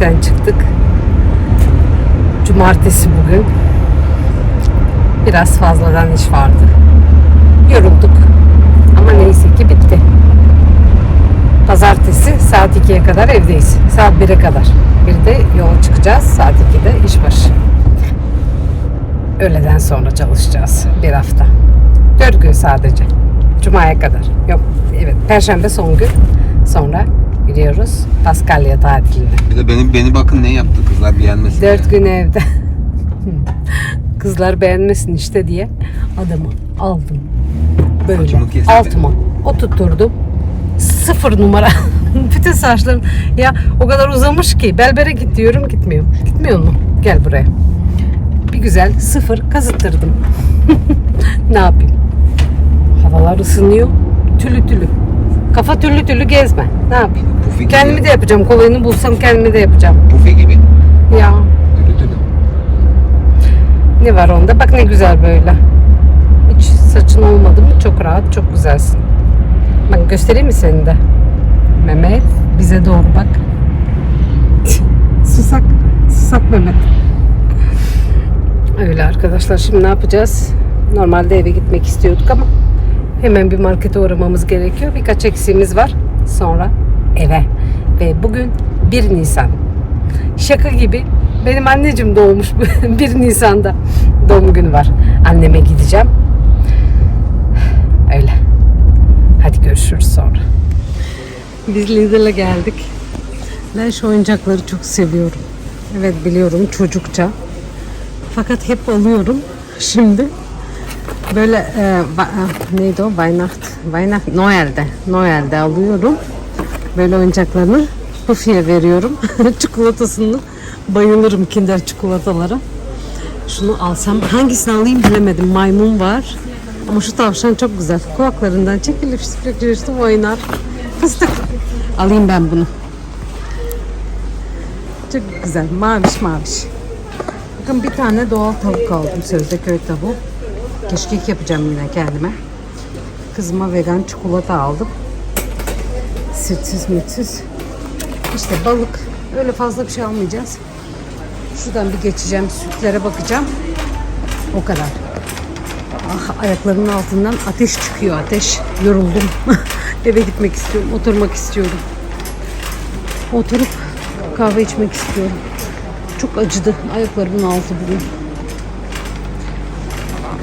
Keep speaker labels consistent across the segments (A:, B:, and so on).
A: işten çıktık. Cumartesi bugün. Biraz fazladan iş vardı. Yorulduk. Ama neyse ki bitti. Pazartesi saat 2'ye kadar evdeyiz. Saat 1'e kadar. Bir de yola çıkacağız. Saat 2'de iş başı. Öğleden sonra çalışacağız bir hafta. Dört gün sadece. Cuma'ya kadar. Yok evet Perşembe son gün. Sonra gidiyoruz Paskalya tatiline.
B: Bir de beni beni bakın ne yaptı kızlar beğenmesin.
A: Dört gün evde. Kızlar beğenmesin işte diye adamı aldım. Böyle altıma oturtturdum. Sıfır numara. Bütün saçlarım ya o kadar uzamış ki berbere git diyorum gitmiyor. Gitmiyor mu? Gel buraya. Bir güzel sıfır kazıttırdım. ne yapayım? Havalar ısınıyor. Tülü tülü. Kafa türlü türlü gezme. Ne yapayım?
B: Pufi gibi.
A: Kendimi de yapacağım. Kolayını bulsam kendimi de yapacağım.
B: Pufi gibi.
A: Ya
B: Dülü dülü.
A: ne var onda? Bak ne güzel böyle. Hiç saçın olmadı mı? Çok rahat, çok güzelsin. Bak göstereyim mi seni de? Mehmet bize doğru bak. susak, susak Mehmet. Öyle arkadaşlar şimdi ne yapacağız? Normalde eve gitmek istiyorduk ama hemen bir markete uğramamız gerekiyor. Birkaç eksiğimiz var. Sonra eve. Ve bugün 1 Nisan. Şaka gibi benim anneciğim doğmuş 1 Nisan'da doğum günü var. Anneme gideceğim. Öyle. Hadi görüşürüz sonra. Biz Lidl'a geldik. Ben şu oyuncakları çok seviyorum. Evet biliyorum çocukça. Fakat hep alıyorum. Şimdi böyle e, va- e, neydi o? Weihnacht. Weihnacht Noel'de. Noel'de alıyorum. Böyle oyuncaklarını Pufi'ye veriyorum. Çikolatasını bayılırım Kinder çikolatalara. Şunu alsam hangisini alayım bilemedim. Maymun var. Ama şu tavşan çok güzel. Kulaklarından çekilip sürekli oynar. Fıstık. Alayım ben bunu. Çok güzel. Maviş maviş. Bakın bir tane doğal tavuk aldım. Sözde köy tavuğu. Keşkek yapacağım yine kendime. Kızıma vegan çikolata aldım. Sütsüz mütsüz. İşte balık. Öyle fazla bir şey almayacağız. Şuradan bir geçeceğim. Sütlere bakacağım. O kadar. Ah ayaklarımın altından ateş çıkıyor ateş. Yoruldum. Eve gitmek istiyorum. Oturmak istiyorum. Oturup kahve içmek istiyorum. Çok acıdı ayaklarımın altı bugün.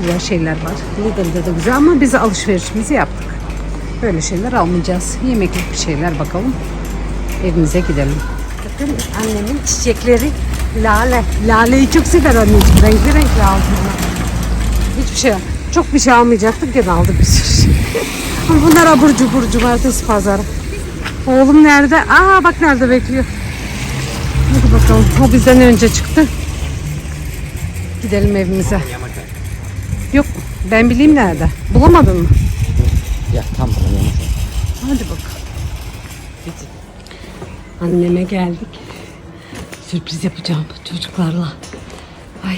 A: Güzel şeyler var. Lidl'de de güzel ama biz alışverişimizi yaptık. Böyle şeyler almayacağız. Yemeklik bir şeyler bakalım. Evimize gidelim. Bakın annemin çiçekleri lale. Laleyi çok sever anneciğim. Renkli renkli aldım. Hiçbir şey çok bir şey almayacaktık gene aldık bir sürü şey. Ama bunlar abur cubur cumartesi pazarı. Oğlum nerede? Aa bak nerede bekliyor. Hadi bakalım. O bizden önce çıktı. Gidelim evimize. Yok ben bileyim nerede. Bulamadın mı?
B: Ya tam bana
A: Hadi bakalım. Anneme geldik. Sürpriz yapacağım çocuklarla. Ay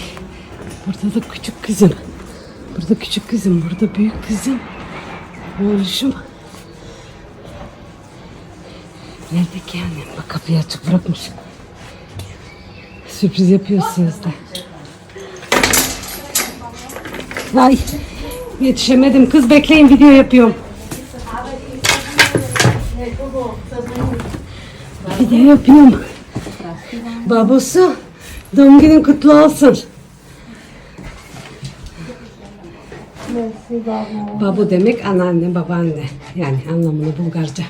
A: burada da küçük kızım. Burada küçük kızım, burada büyük kızım. Oğluşum. Nerede ki annem? Bak kapıyı açık bırakmış. Sürpriz yapıyorsunuz da. Ay yetişemedim. Kız bekleyin video yapıyorum. Video yapıyorum. Babusu doğum günün kutlu olsun. Babu demek anneanne, babaanne. Yani anlamını Bulgarca.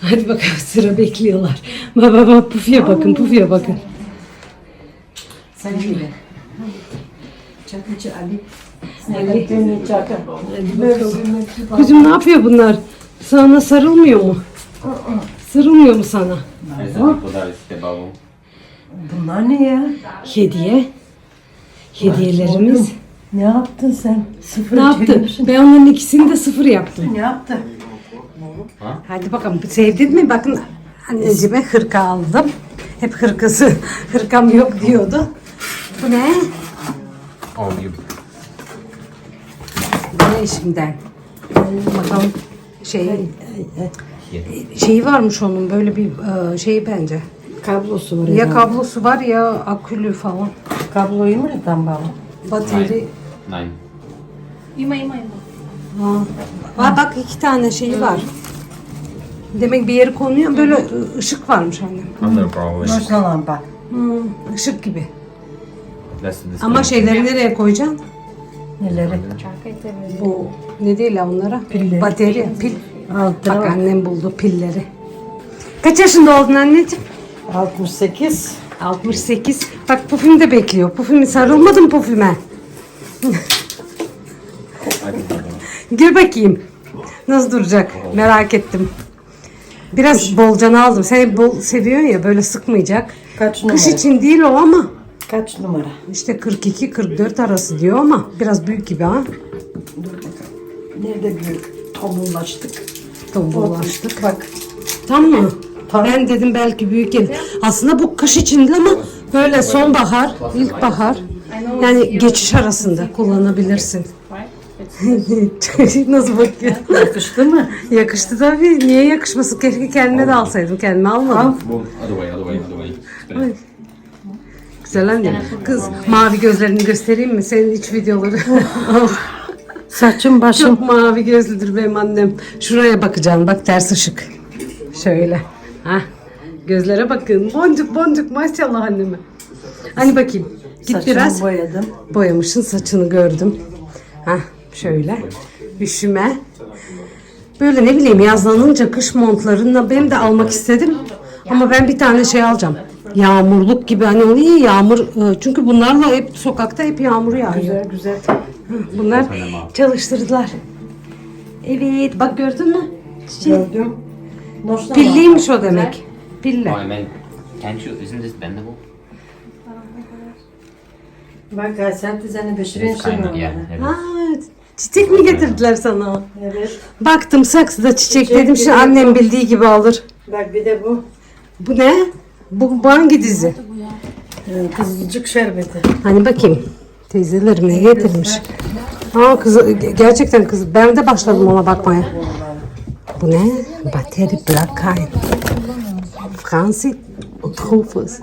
A: Hadi bakalım sıra bekliyorlar. Baba baba pufiye bakın, pufiye bakın.
C: Sen gibi. Çakıcı Ali.
A: Kuzum ne yapıyor bunlar? Sana sarılmıyor mu? Sarılmıyor mu sana?
C: Bunlar ne ya?
A: Hediye. Hediyelerimiz.
C: Ne yaptın sen? Sıfır
A: Ne yaptın? Ben onların ikisini de sıfır yaptım.
C: Ne yaptın?
A: Hadi bakalım sevdin mi? Bakın anneciğime hırka aldım. Hep hırkası, hırkam yok diyordu. Bu ne? Bu ne işimden? Bakalım şey şeyi varmış onun böyle bir e, şeyi bence.
C: Kablosu var.
A: Ya
C: ya.
A: kablosu var ya akülü falan.
C: Kabloyu mu neden bağlı?
A: Bateri.
B: Nein.
D: Ima, ima, ima.
A: Ha. Bak iki tane şeyi var. Demek bir yeri konuyor böyle ışık varmış annem.
B: Andere problem.
C: Noşna lampa.
A: Hmm, ışık gibi.
B: The
A: Ama şeyleri nereye koyacaksın?
C: Neleri?
A: Bu ne değil onlara?
C: Pilleri.
A: Batarya, pil.
C: Altına
A: Bak
C: bak.
A: annem buldu pilleri. Kaç yaşında oldun anneciğim?
C: 68.
A: 68. Bak pufim de bekliyor. Pufimi sarılmadın pufime. Gir bakayım. Nasıl duracak? Merak ettim. Biraz bolcanı aldım. Sen bol seviyorsun ya böyle sıkmayacak.
C: Kaç numara?
A: Kış için değil o ama.
C: Kaç numara?
A: İşte 42-44 arası diyor ama biraz büyük gibi ha.
C: Dur bakalım. Nerede büyük? Tombullaştık.
A: Tombullaştık.
C: Bak.
A: Tam mı? Ben dedim belki büyük gelir. Aslında bu kış için ama böyle sonbahar, ilkbahar yani geçiş arasında kullanabilirsin. Nasıl bakıyor?
C: Yakıştı mı?
A: Yakıştı tabii. Niye yakışmasın? Keşke kendime de alsaydım. Kendime almadım.
B: Boom. Other way, other way, other way.
A: Ay. Güzel anne. Kız mavi gözlerini göstereyim mi? Senin iç videoları.
C: Saçım başım.
A: Çok mavi gözlüdür benim annem. Şuraya bakacaksın. Bak ters ışık. Şöyle. Ha. Gözlere bakın. Boncuk boncuk maşallah anneme. Hani bakayım. Git
C: Saçımı
A: biraz.
C: boyadım.
A: Boyamışın saçını gördüm. Ha şöyle. Üşüme. Böyle ne bileyim yazlanınca kış montlarını benim de almak istedim. Ama ben bir tane şey alacağım. Yağmurluk gibi hani oluyor ya yağmur. e, Çünkü bunlarla hep sokakta hep yağmur yağıyor.
C: Güzel güzel.
A: Bunlar çalıştırdılar. Evet bak gördün mü? Şey,
C: Gördüm. Noşna
A: pilliymiş o demek. Pille.
B: Oh, I mean, can't you, isn't this bendable?
C: Bak sen tizeni beşirin
B: It's kind of, yeah.
C: şey.
A: Ha, çiçek mi getirdiler sana?
C: Evet.
A: Baktım saksıda çiçek,
C: Çiçek
A: dedim şimdi
C: gibi.
A: annem bildiği gibi alır.
C: Bak bir de bu.
A: Bu ne? Bu, bu hangi dizi?
C: e, Kızılcık şerbeti.
A: Hani bakayım. Teyzelerim ne getirmiş. Aa kız gerçekten kız. Ben de başladım ona bakmaya. Bu ne? Bateri Blackheim. Fransi Truffes.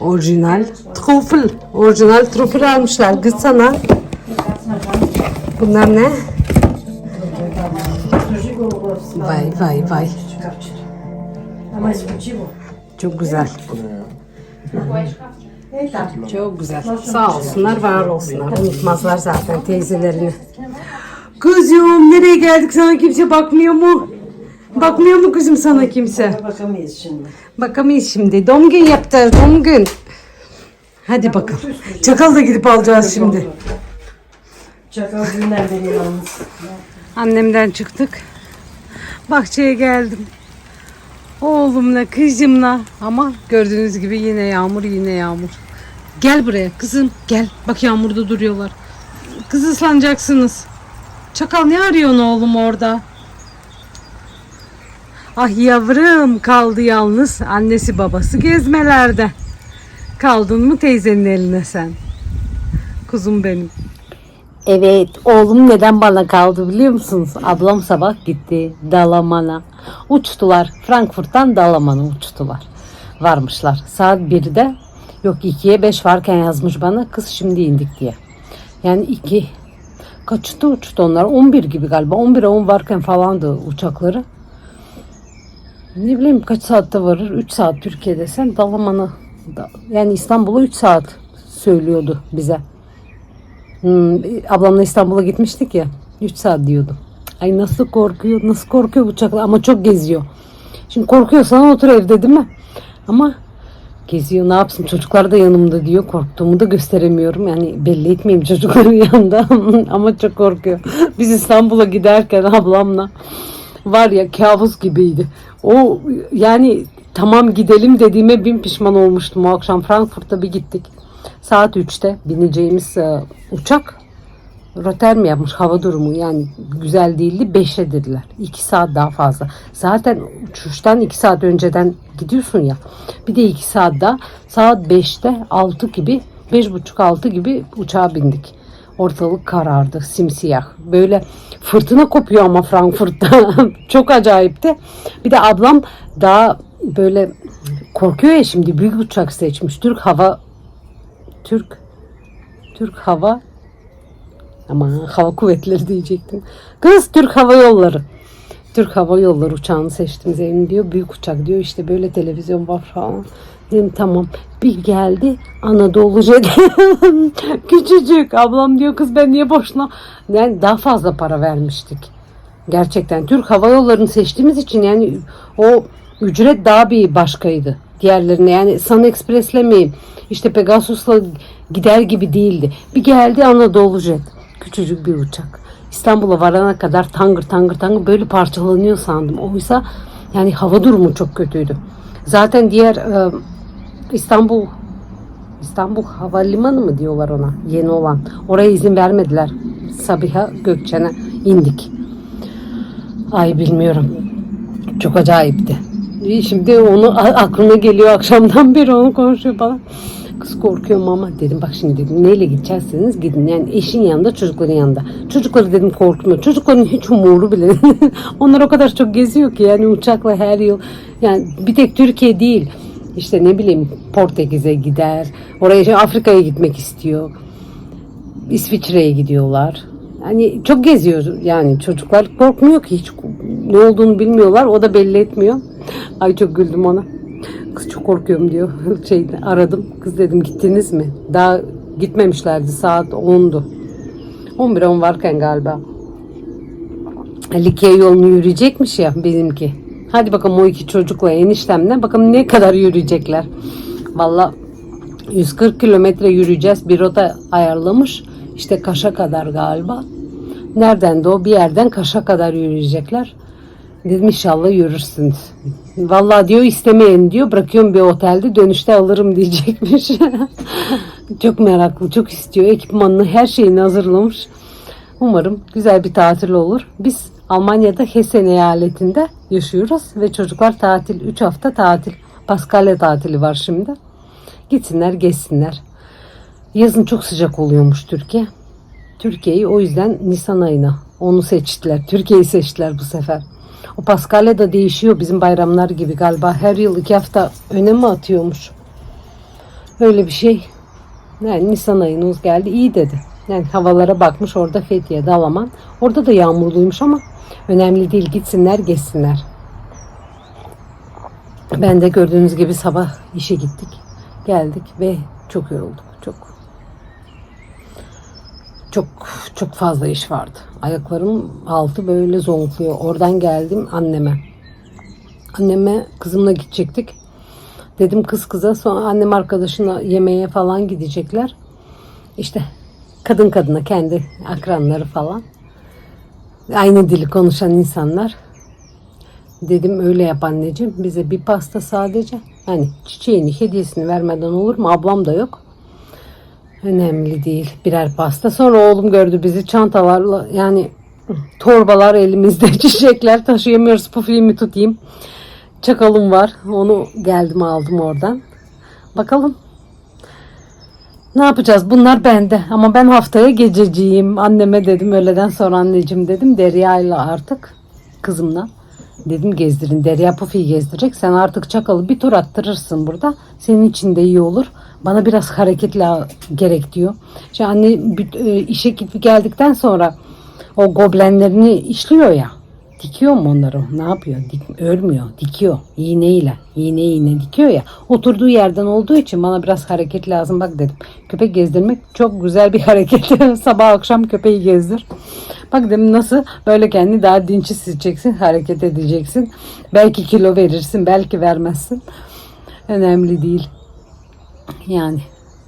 A: Orijinal trüffel. Orijinal trüffel almışlar. Kız sana. Bunlar ne? Vay vay vay.
C: Ama bu.
A: Çok güzel. Çok güzel. Sağ olsunlar, var olsunlar. Unutmazlar zaten teyzelerini. Kızım nereye geldik sana kimse bakmıyor mu? Bakmıyor mu kızım sana kimse?
C: Bakamayız şimdi.
A: Bakamayız şimdi. Doğum gün yaptı. Doğum gün. Hadi bakalım. Çakal da gidip alacağız şimdi.
C: Çakal günler beni yalnız.
A: Annemden çıktık. Bahçeye geldim. Oğlumla, kızımla. Ama gördüğünüz gibi yine yağmur, yine yağmur. Gel buraya kızım, gel. Bak yağmurda duruyorlar. Kız ıslanacaksınız. Çakal ne arıyorsun oğlum orada? Ah yavrum kaldı yalnız. Annesi babası gezmelerde. Kaldın mı teyzenin eline sen? Kuzum benim. Evet, oğlum neden bana kaldı biliyor musunuz? Ablam sabah gitti Dalaman'a. Uçtular. Frankfurt'tan Dalaman'a uçtular. Varmışlar. Saat 1'de yok 2'ye 5 varken yazmış bana kız şimdi indik diye. Yani 2 kaçta uçtu onlar? 11 gibi galiba. 11'e 10 varken falandı uçakları. Ne bileyim kaç saatte varır? 3 saat Türkiye'de sen Dalaman'a da- yani İstanbul'a 3 saat söylüyordu bize. Hmm, ablamla İstanbul'a gitmiştik ya. 3 saat diyordu. Ay nasıl korkuyor, nasıl korkuyor uçakla ama çok geziyor. Şimdi korkuyorsan otur evde değil mi? Ama geziyor ne yapsın çocuklar da yanımda diyor. Korktuğumu da gösteremiyorum. Yani belli etmeyeyim çocukların yanında ama çok korkuyor. Biz İstanbul'a giderken ablamla var ya kabus gibiydi. O yani tamam gidelim dediğime bin pişman olmuştum o akşam Frankfurt'ta bir gittik. Saat 3'te bineceğimiz e, uçak roter mi yapmış hava durumu yani güzel değildi 5'e dediler. 2 saat daha fazla. Zaten uçuştan 2 saat önceden gidiyorsun ya. Bir de 2 saat daha saat 5'te 6 gibi 5.30-6 gibi uçağa bindik. Ortalık karardı, simsiyah. Böyle fırtına kopuyor ama Frankfurt'ta. Çok acayipti. Bir de ablam daha böyle korkuyor ya şimdi büyük uçak seçmiş. Türk hava Türk Türk hava ama hava kuvvetleri diyecektim. Kız Türk Hava Yolları. Türk Hava Yolları uçağını seçtim Zeynep diyor. Büyük uçak diyor. İşte böyle televizyon var falan. Dedim tamam. Bir geldi Anadolu Jet. Küçücük. Ablam diyor kız ben niye boşuna. Yani daha fazla para vermiştik. Gerçekten Türk Hava Yolları'nı seçtiğimiz için yani o ücret daha bir başkaydı. Diğerlerine yani Sun Express'le mi işte Pegasus'la gider gibi değildi. Bir geldi Anadolu Jet. Küçücük bir uçak. İstanbul'a varana kadar tangır tangır tangır böyle parçalanıyor sandım. Oysa yani hava durumu çok kötüydü. Zaten diğer e, İstanbul İstanbul Havalimanı mı diyorlar ona yeni olan. Oraya izin vermediler. Sabiha Gökçen'e indik. Ay bilmiyorum. Çok acayipti. Şimdi onu aklına geliyor akşamdan beri onu konuşuyor bana. Kız korkuyorum ama dedim bak şimdi dedim neyle gideceksiniz gidin yani eşin yanında çocukların yanında. Çocukları dedim korkma. Çocukların hiç umuru bile. Onlar o kadar çok geziyor ki yani uçakla her yıl. Yani bir tek Türkiye değil. İşte ne bileyim Portekiz'e gider. Oraya şey, Afrika'ya gitmek istiyor. İsviçre'ye gidiyorlar. Hani çok geziyor yani çocuklar korkmuyor ki hiç ne olduğunu bilmiyorlar. O da belli etmiyor. Ay çok güldüm ona. Kız çok korkuyorum diyor. Şeyde aradım. Kız dedim gittiniz mi? Daha gitmemişlerdi. Saat 10'du. 11 10 varken galiba. Likya yolunu yürüyecekmiş ya bizimki. Hadi bakalım o iki çocukla eniştemle bakalım ne kadar yürüyecekler. Valla 140 kilometre yürüyeceğiz. Bir rota ayarlamış. İşte Kaş'a kadar galiba. Nereden de o bir yerden Kaş'a kadar yürüyecekler. Dedim inşallah yürürsünüz. Vallahi diyor istemeyin diyor. Bırakıyorum bir otelde dönüşte alırım diyecekmiş. çok meraklı, çok istiyor. Ekipmanını, her şeyini hazırlamış. Umarım güzel bir tatil olur. Biz Almanya'da Hessen eyaletinde yaşıyoruz ve çocuklar tatil, 3 hafta tatil. Paskalya tatili var şimdi. Gitsinler, gezsinler. Yazın çok sıcak oluyormuş Türkiye. Türkiye'yi o yüzden Nisan ayına onu seçtiler. Türkiye'yi seçtiler bu sefer. O Paskalya da değişiyor bizim bayramlar gibi galiba. Her yıl iki hafta öne mi atıyormuş? Öyle bir şey. Yani Nisan ayınız geldi iyi dedi. Yani havalara bakmış orada Fethiye, Dalaman. Orada da yağmurluymuş ama önemli değil gitsinler gezsinler. Ben de gördüğünüz gibi sabah işe gittik. Geldik ve çok yorulduk. Çok çok fazla iş vardı. Ayaklarım altı böyle zonkluyor. Oradan geldim anneme. Anneme kızımla gidecektik. Dedim kız kıza sonra annem arkadaşına yemeğe falan gidecekler. İşte kadın kadına kendi akranları falan. Aynı dili konuşan insanlar. Dedim öyle yap anneciğim. Bize bir pasta sadece. Hani çiçeğini, hediyesini vermeden olur mu? Ablam da yok. Önemli değil. Birer pasta. Sonra oğlum gördü bizi çantalarla yani torbalar elimizde çiçekler taşıyamıyoruz. Pufilimi tutayım. Çakalım var. Onu geldim aldım oradan. Bakalım. Ne yapacağız? Bunlar bende. Ama ben haftaya gececiyim. Anneme dedim öğleden sonra anneciğim dedim. Derya ile artık kızımla. Dedim gezdirin. Derya Pufi'yi gezdirecek. Sen artık çakalı bir tur attırırsın burada. Senin için de iyi olur. Bana biraz hareketli gerek diyor. İşte anne e, işe gidip geldikten sonra o goblenlerini işliyor ya. Dikiyor mu onları? Ne yapıyor? Dik, örmüyor. Dikiyor. İğneyle. İğne iğne dikiyor ya. Oturduğu yerden olduğu için bana biraz hareket lazım. Bak dedim. Köpek gezdirmek çok güzel bir hareket. Sabah akşam köpeği gezdir. Bak dedim nasıl böyle kendini daha dinç hissedeceksin. Hareket edeceksin. Belki kilo verirsin. Belki vermezsin. Önemli değil. Yani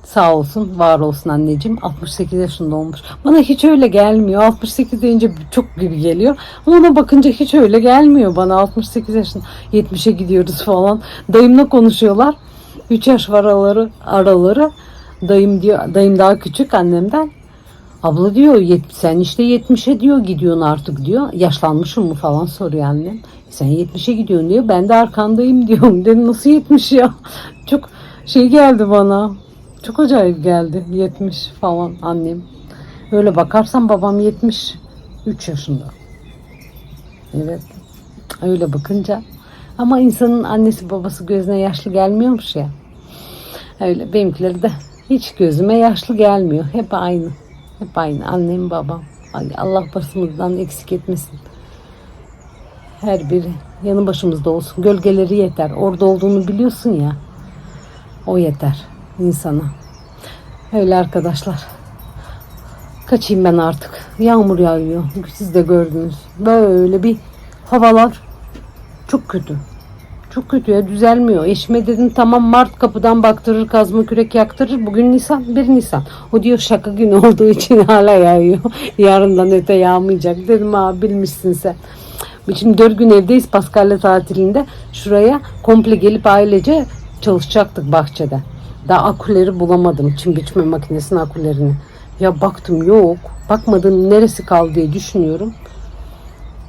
A: sağ olsun, var olsun anneciğim. 68 yaşında olmuş. Bana hiç öyle gelmiyor. 68 deyince çok gibi geliyor. Ama ona bakınca hiç öyle gelmiyor bana. 68 yaşında 70'e gidiyoruz falan. Dayımla konuşuyorlar. 3 yaş var araları, araları. Dayım diyor, dayım daha küçük annemden. Abla diyor "yet- sen işte 70'e diyor gidiyorsun artık diyor. Yaşlanmışım mı falan soruyor annem. Sen 70'e gidiyorsun diyor. Ben de arkandayım diyorum. Dedim nasıl 70 ya? Çok şey geldi bana. Çok acayip geldi. 70 falan annem. Öyle bakarsan babam 73 yaşında. Evet. Öyle bakınca. Ama insanın annesi babası gözüne yaşlı gelmiyormuş ya. Öyle benimkileri de hiç gözüme yaşlı gelmiyor. Hep aynı. Hep aynı. Annem babam. Allah başımızdan eksik etmesin. Her biri yanı başımızda olsun. Gölgeleri yeter. Orada olduğunu biliyorsun ya. O yeter insana. Öyle arkadaşlar. Kaçayım ben artık. Yağmur yağıyor. Siz de gördünüz. Böyle bir havalar çok kötü. Çok kötü ya düzelmiyor. Eşime dedim tamam Mart kapıdan baktırır kazma kürek yaktırır. Bugün Nisan 1 Nisan. O diyor şaka günü olduğu için hala yağıyor. Yarından öte yağmayacak. Dedim abi bilmişsin sen. Şimdi 4 gün evdeyiz Paskalya tatilinde. Şuraya komple gelip ailece çalışacaktık bahçede. Daha aküleri bulamadım. Çim biçme makinesinin akülerini. Ya baktım yok. Bakmadım neresi kaldı diye düşünüyorum.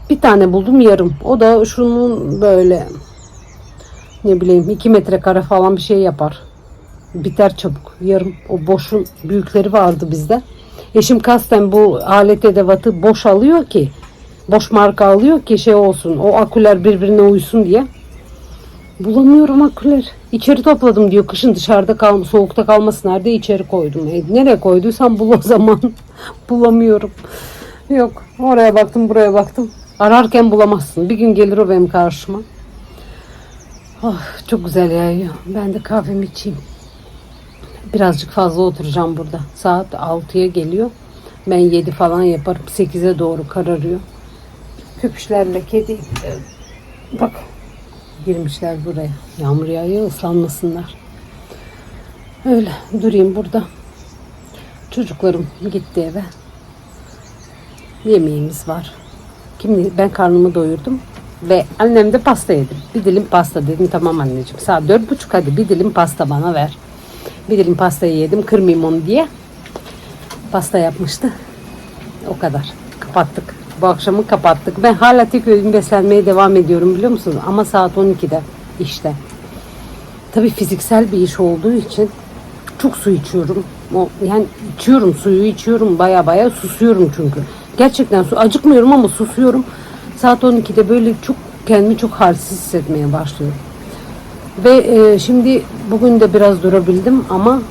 A: Bir tane buldum yarım. O da şunun böyle ne bileyim 2 metrekare falan bir şey yapar. Biter çabuk. Yarım o boşun büyükleri vardı bizde. Eşim kasten bu alet edevatı boş alıyor ki boş marka alıyor ki şey olsun o aküler birbirine uysun diye. Bulamıyorum aküler. İçeri topladım diyor. Kışın dışarıda kal soğukta kalmasın nerede içeri koydum. E, nereye koyduysam bul o zaman. Bulamıyorum. Yok. Oraya baktım buraya baktım. Ararken bulamazsın. Bir gün gelir o benim karşıma. Oh, çok güzel yağıyor. Ben de kahvemi içeyim. Birazcık fazla oturacağım burada. Saat 6'ya geliyor. Ben 7 falan yaparım. 8'e doğru kararıyor. Köpüşlerle kedi bak girmişler buraya. Yağmur yağıyor ıslanmasınlar. Öyle durayım burada. Çocuklarım gitti eve. Yemeğimiz var. Şimdi ben karnımı doyurdum ve annem de pasta yedim. Bir dilim pasta dedim tamam anneciğim. Saat dört buçuk hadi bir dilim pasta bana ver. Bir dilim pastayı yedim kırmayayım onu diye. Pasta yapmıştı. O kadar. Kapattık. Bu akşamı kapattık. Ben hala tek öğün beslenmeye devam ediyorum biliyor musunuz? Ama saat 12'de işte. Tabii fiziksel bir iş olduğu için çok su içiyorum. Yani içiyorum suyu içiyorum baya baya susuyorum çünkü. Gerçekten su acıkmıyorum ama susuyorum. Saat 12'de böyle çok kendimi çok halsiz hissetmeye başlıyorum. Ve e, şimdi bugün de biraz durabildim ama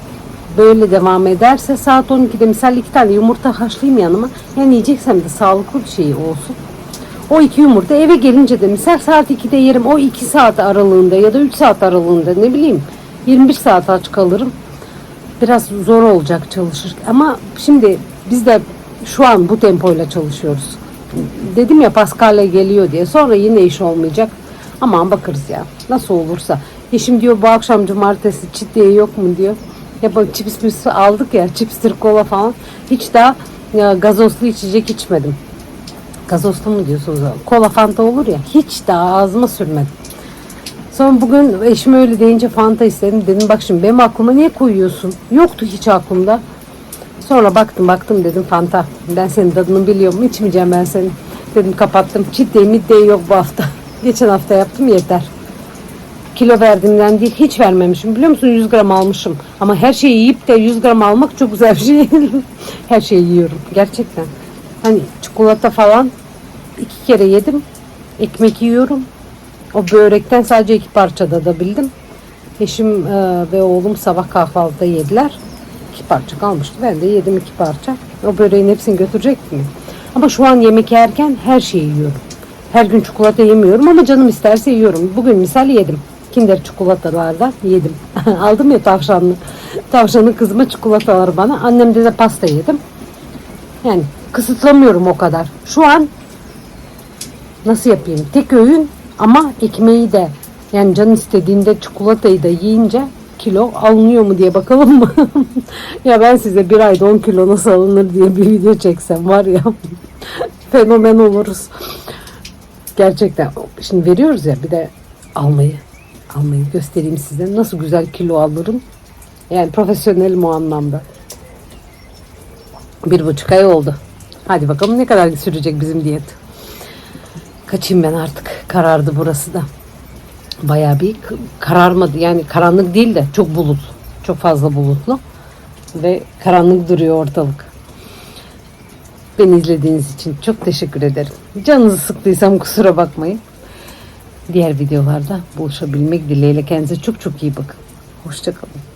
A: böyle devam ederse saat 12'de misal iki tane yumurta haşlayayım yanıma. Yani yiyeceksem de sağlıklı bir şey olsun. O iki yumurta eve gelince de misal saat 2'de yerim. O 2 saat aralığında ya da 3 saat aralığında ne bileyim 21 saat aç kalırım. Biraz zor olacak çalışır. Ama şimdi biz de şu an bu tempoyla çalışıyoruz. Dedim ya Paskalya geliyor diye. Sonra yine iş olmayacak. Aman bakarız ya. Nasıl olursa. Eşim diyor bu akşam cumartesi çit diye yok mu diyor. Ya bak cips mis aldık ya. Chipstir kola falan. Hiç daha ya, gazozlu içecek içmedim. Gazozlu mu diyorsunuz? Kola fanta olur ya. Hiç daha ağzıma sürmedim. Sonra bugün eşim öyle deyince fanta istedim. Dedim bak şimdi benim aklıma niye koyuyorsun? Yoktu hiç aklımda. Sonra baktım baktım dedim Fanta. Ben senin tadını biliyorum. İçmeyeceğim ben seni. Dedim kapattım. Ciddi midde yok bu hafta. Geçen hafta yaptım yeter. Kilo verdiğimden değil hiç vermemişim. Biliyor musun 100 gram almışım. Ama her şeyi yiyip de 100 gram almak çok güzel bir şey. her şeyi yiyorum. Gerçekten. Hani çikolata falan iki kere yedim. Ekmek yiyorum. O börekten sadece iki parça dadabildim. Eşim e, ve oğlum sabah kahvaltıda yediler. İki parça kalmıştı. Ben de yedim iki parça. O böreğin hepsini götürecek mi? Ama şu an yemek yerken her şeyi yiyorum. Her gün çikolata yemiyorum ama canım isterse yiyorum. Bugün misal yedim. Kinder çikolatalardan yedim. Aldım ya tavşanlı. Tavşanın kızıma çikolatalar bana. Annemde de pasta yedim. Yani kısıtlamıyorum o kadar. Şu an nasıl yapayım? Tek öğün ama ekmeği de yani can istediğinde çikolatayı da yiyince kilo alınıyor mu diye bakalım mı? ya ben size bir ayda 10 kilo nasıl alınır diye bir video çeksem var ya fenomen oluruz. Gerçekten şimdi veriyoruz ya bir de almayı almayı göstereyim size nasıl güzel kilo alırım. Yani profesyonelim o anlamda. Bir buçuk ay oldu. Hadi bakalım ne kadar sürecek bizim diyet. Kaçayım ben artık. Karardı burası da. Bayağı bir kararmadı. Yani karanlık değil de çok bulut. Çok fazla bulutlu. Ve karanlık duruyor ortalık. Beni izlediğiniz için çok teşekkür ederim. Canınızı sıktıysam kusura bakmayın. Diğer videolarda buluşabilmek dileğiyle kendinize çok çok iyi bakın. Hoşçakalın.